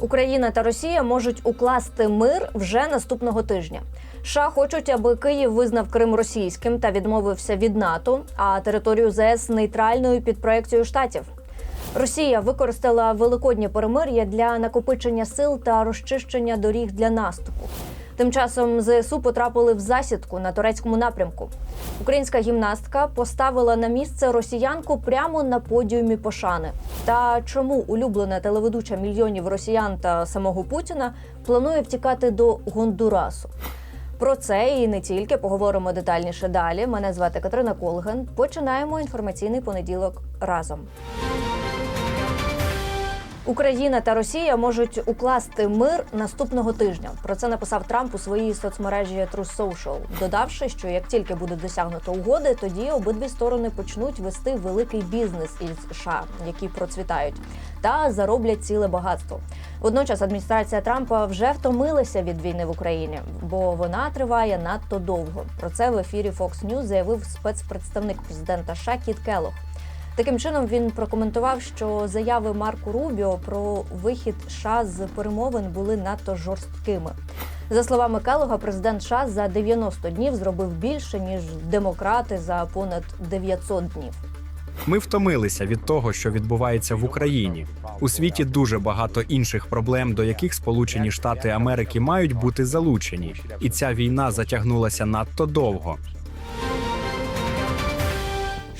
Україна та Росія можуть укласти мир вже наступного тижня. США хочуть, аби Київ визнав Крим російським та відмовився від НАТО, а територію ЗС нейтральною під проекцією штатів. Росія використала великоднє перемир'я для накопичення сил та розчищення доріг для наступу. Тим часом ЗСУ потрапили в засідку на турецькому напрямку. Українська гімнастка поставила на місце росіянку прямо на подіумі пошани. Та чому улюблена телеведуча мільйонів росіян та самого Путіна планує втікати до Гондурасу? Про це і не тільки поговоримо детальніше далі. Мене звати Катерина Колген. Починаємо інформаційний понеділок разом. Україна та Росія можуть укласти мир наступного тижня. Про це написав Трамп у своїй соцмережі Truth Social, додавши, що як тільки буде досягнуто угоди, тоді обидві сторони почнуть вести великий бізнес із США, які процвітають, та зароблять ціле багатство. Водночас адміністрація Трампа вже втомилася від війни в Україні, бо вона триває надто довго. Про це в ефірі Fox News заявив спецпредставник президента США Кіт Келлог. Таким чином він прокоментував, що заяви Марку Рубіо про вихід США з перемовин були надто жорсткими. За словами Келлога, президент США за 90 днів зробив більше ніж демократи за понад 900 днів. Ми втомилися від того, що відбувається в Україні. У світі дуже багато інших проблем, до яких Сполучені Штати Америки мають бути залучені, і ця війна затягнулася надто довго.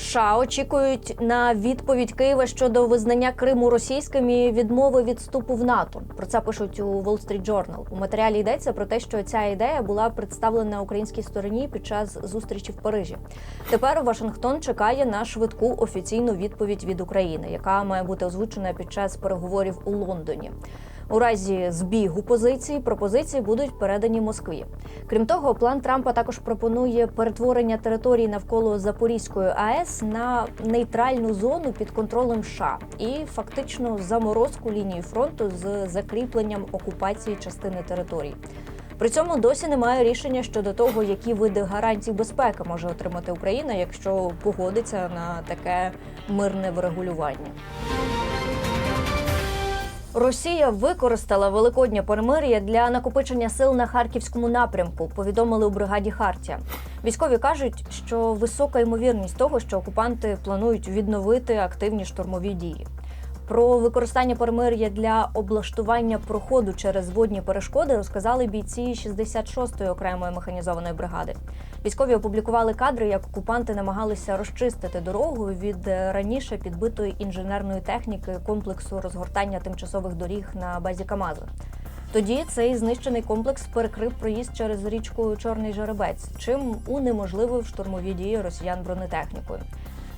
США очікують на відповідь Києва щодо визнання Криму російським і відмови від вступу в НАТО. Про це пишуть у Wall Street Journal. У матеріалі йдеться про те, що ця ідея була представлена українській стороні під час зустрічі в Парижі. Тепер Вашингтон чекає на швидку офіційну відповідь від України, яка має бути озвучена під час переговорів у Лондоні. У разі збігу позицій пропозиції будуть передані Москві. Крім того, план Трампа також пропонує перетворення території навколо Запорізької АЕС на нейтральну зону під контролем США і фактично заморозку лінії фронту з закріпленням окупації частини території. При цьому досі немає рішення щодо того, які види гарантій безпеки може отримати Україна, якщо погодиться на таке мирне врегулювання. Росія використала великоднє перемир'я для накопичення сил на харківському напрямку. Повідомили у бригаді Хартія. Військові кажуть, що висока ймовірність того, що окупанти планують відновити активні штурмові дії. Про використання перемир'я для облаштування проходу через водні перешкоди розказали бійці 66-ї окремої механізованої бригади. Військові опублікували кадри, як окупанти намагалися розчистити дорогу від е, раніше підбитої інженерної техніки комплексу розгортання тимчасових доріг на базі Камаза. Тоді цей знищений комплекс перекрив проїзд через річку Чорний Жеребець, чим унеможливив штурмові дії росіян бронетехнікою.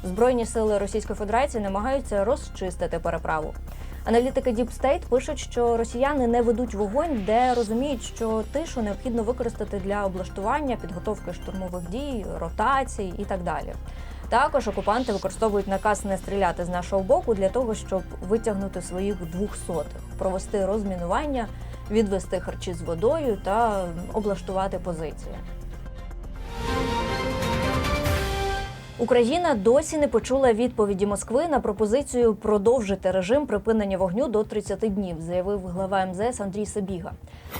Збройні сили Російської Федерації намагаються розчистити переправу. Аналітики Deep State пишуть, що росіяни не ведуть вогонь, де розуміють, що тишу необхідно використати для облаштування, підготовки штурмових дій, ротацій і так далі. Також окупанти використовують наказ не стріляти з нашого боку для того, щоб витягнути своїх двохсотих, провести розмінування, відвести харчі з водою та облаштувати позиції. Україна досі не почула відповіді Москви на пропозицію продовжити режим припинення вогню до 30 днів, заявив глава МЗС Андрій Сабіга.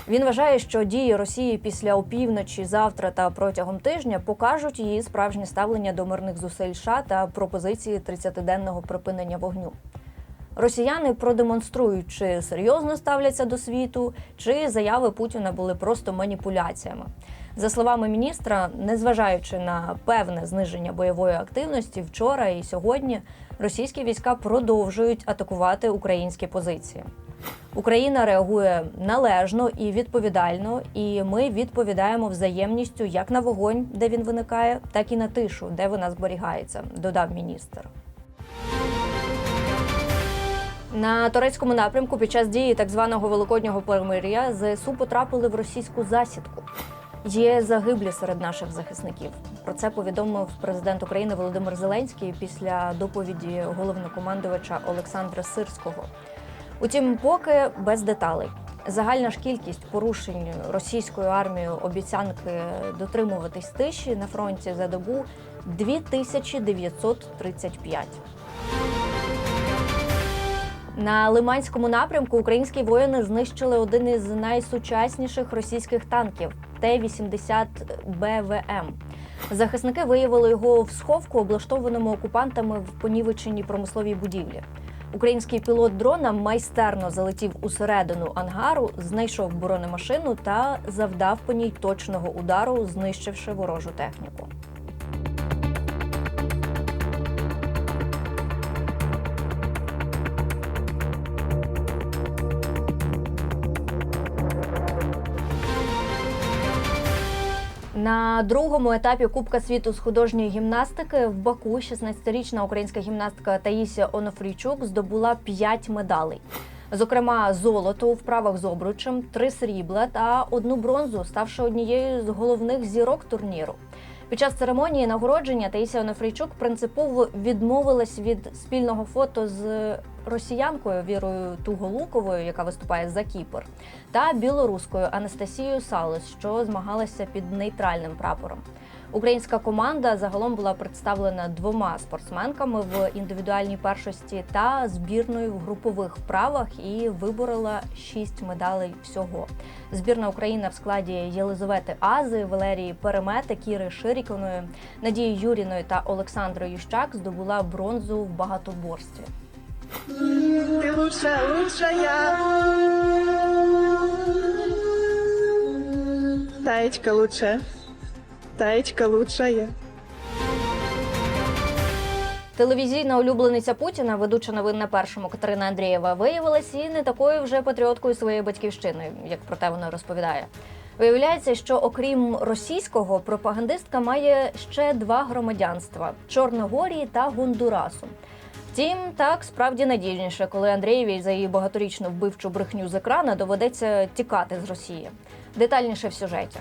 Він вважає, що дії Росії після опівночі, завтра та протягом тижня покажуть її справжнє ставлення до мирних зусиль США та пропозиції 30-денного припинення вогню. Росіяни продемонструють, чи серйозно ставляться до світу, чи заяви Путіна були просто маніпуляціями. За словами міністра, незважаючи на певне зниження бойової активності, вчора і сьогодні російські війська продовжують атакувати українські позиції. Україна реагує належно і відповідально, і ми відповідаємо взаємністю як на вогонь, де він виникає, так і на тишу, де вона зберігається, додав міністр. На турецькому напрямку під час дії так званого великоднього перемир'я ЗСУ потрапили в російську засідку. Є загиблі серед наших захисників. Про це повідомив президент України Володимир Зеленський після доповіді головнокомандувача Олександра Сирського. Утім, поки без деталей. Загальна ж кількість порушень російською армією обіцянки дотримуватись тиші на фронті за добу 2935. На Лиманському напрямку українські воїни знищили один із найсучасніших російських танків Т-80 БВМ. Захисники виявили його в сховку, облаштованому окупантами в понівеченій промисловій будівлі. Український пілот дрона майстерно залетів усередину ангару, знайшов бронемашину та завдав по ній точного удару, знищивши ворожу техніку. На другому етапі Кубка світу з художньої гімнастики в Баку 16-річна українська гімнастка Таїсія Онофрійчук здобула 5 медалей. Зокрема, золото у вправах з обручем, три срібла та одну бронзу, ставши однією з головних зірок турніру. Під час церемонії нагородження Таїсія Онофрійчук принципово відмовилась від спільного фото з росіянкою Вірою Туголуковою, яка виступає за Кіпр, та білоруською Анастасією Салес, що змагалася під нейтральним прапором. Українська команда загалом була представлена двома спортсменками в індивідуальній першості та збірною в групових вправах і виборола шість медалей всього. Збірна України в складі Єлизавети Ази, Валерії Перемети, Кіри Ширіконої, Надії Юріної та Олександри Ющак здобула бронзу в багатоборстві. Ты лучшая, лучшая. Таечка лучшая. Таечка лучшая. Телевізійна улюблениця Путіна, ведуча новин на першому Катерина Андрієва, виявилась і не такою вже патріоткою своєї батьківщини, як про те вона розповідає. Виявляється, що окрім російського, пропагандистка має ще два громадянства Чорногорії та Гондурасу. Втім, так справді надійніше, коли Андрієвій за її багаторічну вбивчу брехню з екрана доведеться тікати з Росії. Детальніше в сюжеті.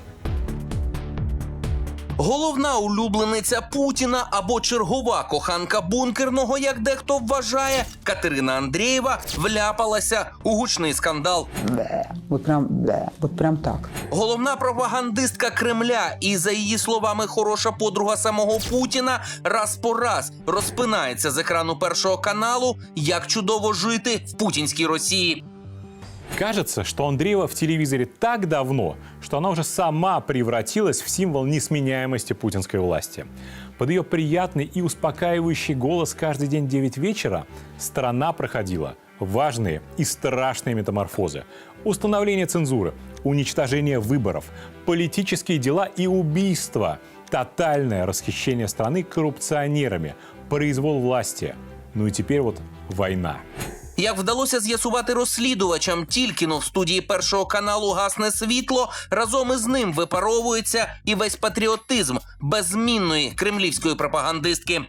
Головна улюблениця Путіна або чергова коханка бункерного, як дехто вважає, Катерина Андрієва вляпалася у гучний скандал. Бе. Вот прям, бе. Вот прям так. Головна пропагандистка Кремля і, за її словами, хороша подруга самого Путіна раз по раз розпинається з екрану першого каналу, як чудово жити в путінській Росії. Кажется, что Андреева в телевизоре так давно, что она уже сама превратилась в символ несменяемости путинской власти. Под ее приятный и успокаивающий голос каждый день в 9 вечера страна проходила важные и страшные метаморфозы. Установление цензуры, уничтожение выборов, политические дела и убийства, тотальное расхищение страны коррупционерами, произвол власти. Ну и теперь вот война. Як вдалося з'ясувати розслідувачам, тільки но в студії першого каналу гасне світло, разом із ним випаровується і весь патріотизм беззмінної кремлівської пропагандистки.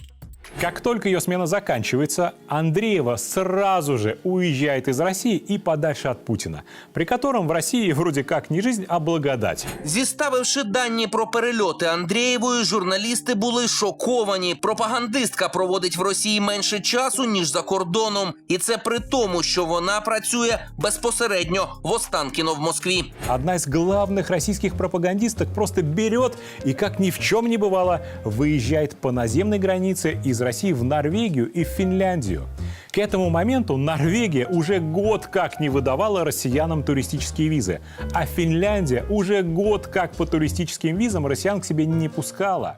Как только ее смена заканчивается, Андреева сразу же уезжает из России и подальше от Путина, при котором в России вроде как не жизнь, а благодать. Зіставивши дані про перельоти Андрієвої, журналісти були шоковані. Пропагандистка проводить в Росії менше часу ніж за кордоном, і це при тому, що вона працює безпосередньо в Останкіно в Москві. Одна из главных российских пропагандисток просто берет и, как ни в чем не бывало, выезжает по наземной границе из России в Норвегию и в Финляндию. К этому моменту Норвегия уже год как не выдавала россиянам туристические визы, а Финляндия уже год как по туристическим визам россиян к себе не пускала.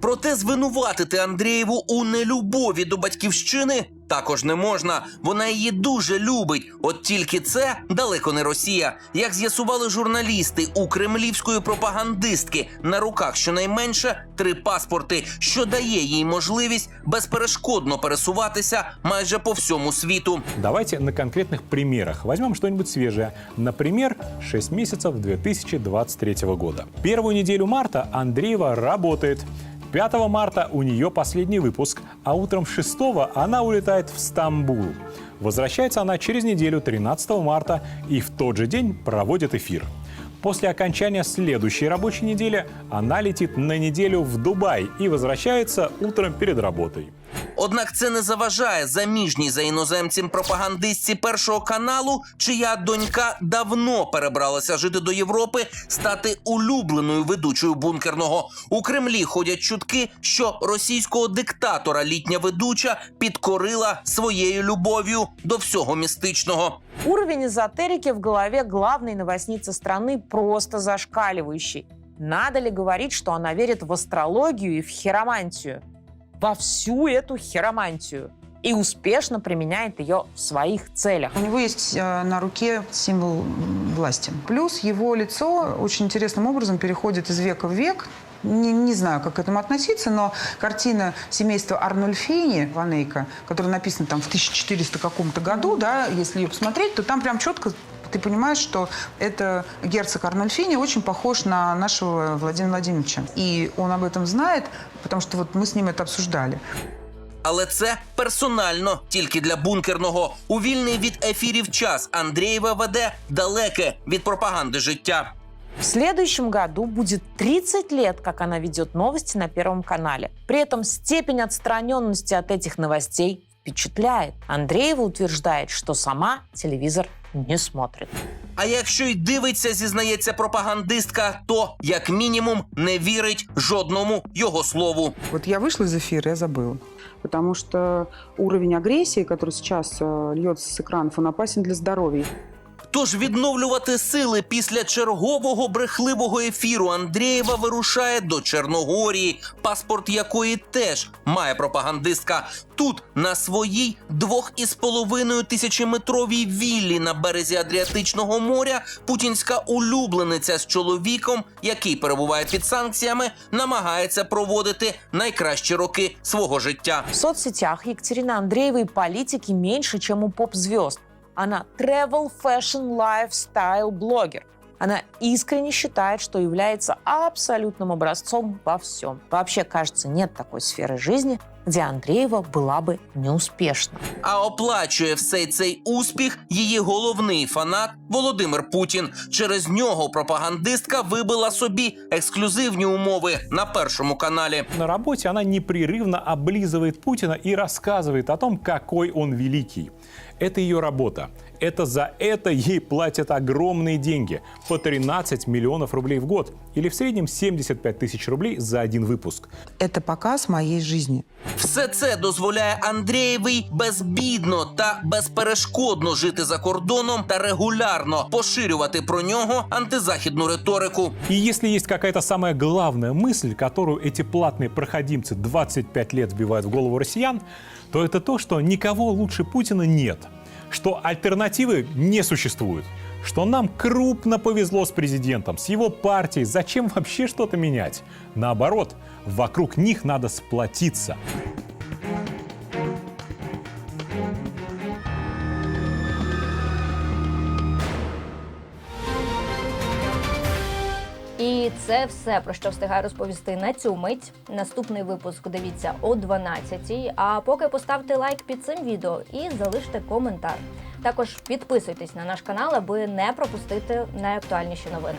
Проте звинуватити Андрієву у нелюбові до батьківщини також не можна. Вона її дуже любить. От тільки це далеко не Росія. Як з'ясували журналісти у кремлівської пропагандистки на руках щонайменше три паспорти, що дає їй можливість безперешкодно пересуватися майже по всьому світу. Давайте на конкретных примерах. Возьмем что-нибудь свежее. Например, 6 месяцев 2023 года. Первую неделю марта Андреева работает. 5 марта у нее последний выпуск, а утром 6 она улетает в Стамбул. Возвращается она через неделю 13 марта и в тот же день проводит эфир. После окончания следующей рабочей недели она летит на неделю в Дубай и возвращается утром перед работой. Однак це не заважає заміжній за іноземцем пропагандистці першого каналу, чия донька давно перебралася жити до Європи, стати улюбленою ведучою бункерного. У Кремлі ходять чутки, що російського диктатора літня ведуча підкорила своєю любов'ю до всього містичного. Уровень эзотерики в голове главной новостницы страны просто зашкаливающий. Надо ли говорить, что она верит в астрологию и в хиромантию? Во всю эту хиромантию. И успешно применяет ее в своих целях. У него есть э, на руке символ власти. Плюс его лицо очень интересным образом переходит из века в век. Не, не знаю, как к этому относиться, но картина семейства Арнольфини Ванейка, которая написана там в 1400 каком-то году, да, если ее посмотреть, то там прям четко ты понимаешь, что это герцог Арнольфини очень похож на нашего Владимира Владимировича. И он об этом знает, потому что вот мы с ним это обсуждали. Але це персонально тільки для бункерного. У вільний від ефірів час Андрієва веде далеке від пропаганди життя. В следующем году будет 30 лет, как она ведет новости на Первом канале. При этом степень отстраненности от этих новостей впечатляет. Андреева утверждает, что сама телевизор не смотрит. А якщо й дивиться, зізнається пропагандистка, то як мінімум не вірить жодному його слову. Вот я вышла из эфира, я забыла. Потому что уровень агрессии, который сейчас э, льется с экранов, он опасен для здоровья. Тож відновлювати сили після чергового брехливого ефіру Андрієва вирушає до Чорногорії, паспорт якої теж має пропагандистка. Тут на своїй двох із половиною тисячометровій віллі на березі Адріатичного моря путінська улюблениця з чоловіком, який перебуває під санкціями, намагається проводити найкращі роки свого життя. В соцсетях Екатерина Андреева и политики меньше, чем у поп-звезд. Она travel, fashion, lifestyle блогер. Она искренне считает, что является абсолютным образцом во всем. Вообще, кажется, нет такой сферы жизни, где Андреева была бы неуспешна. А оплачує всей цей успіх її головний фанат Володимир Путін. Через нього пропагандистка вибила собі ексклюзивні умови на першому каналі. На работе она непрерывно облизывает Путина и рассказывает о том, какой он великий. Это ее работа. Это за это ей платят огромные деньги – по 13 миллионов рублей в год или в среднем 75 тысяч рублей за один выпуск. Это показ моей жизни. Все це дозволяє Андрієвій безбідно та безперешкодно жити за кордоном та регулярно поширювати про нього антизахідну риторику. И если есть какая-то самая главная мысль, которую эти платные проходимцы 25 лет вбивают в голову россиян, то это то, что никого лучше Путина нет, что альтернативы не существует, что нам крупно повезло с президентом, с его партией, зачем вообще что-то менять? Наоборот, вокруг них надо сплотиться. І це все про що встигаю розповісти на цю мить. Наступний випуск дивіться о 12-й. А поки поставте лайк під цим відео і залиште коментар. Також підписуйтесь на наш канал, аби не пропустити найактуальніші новини.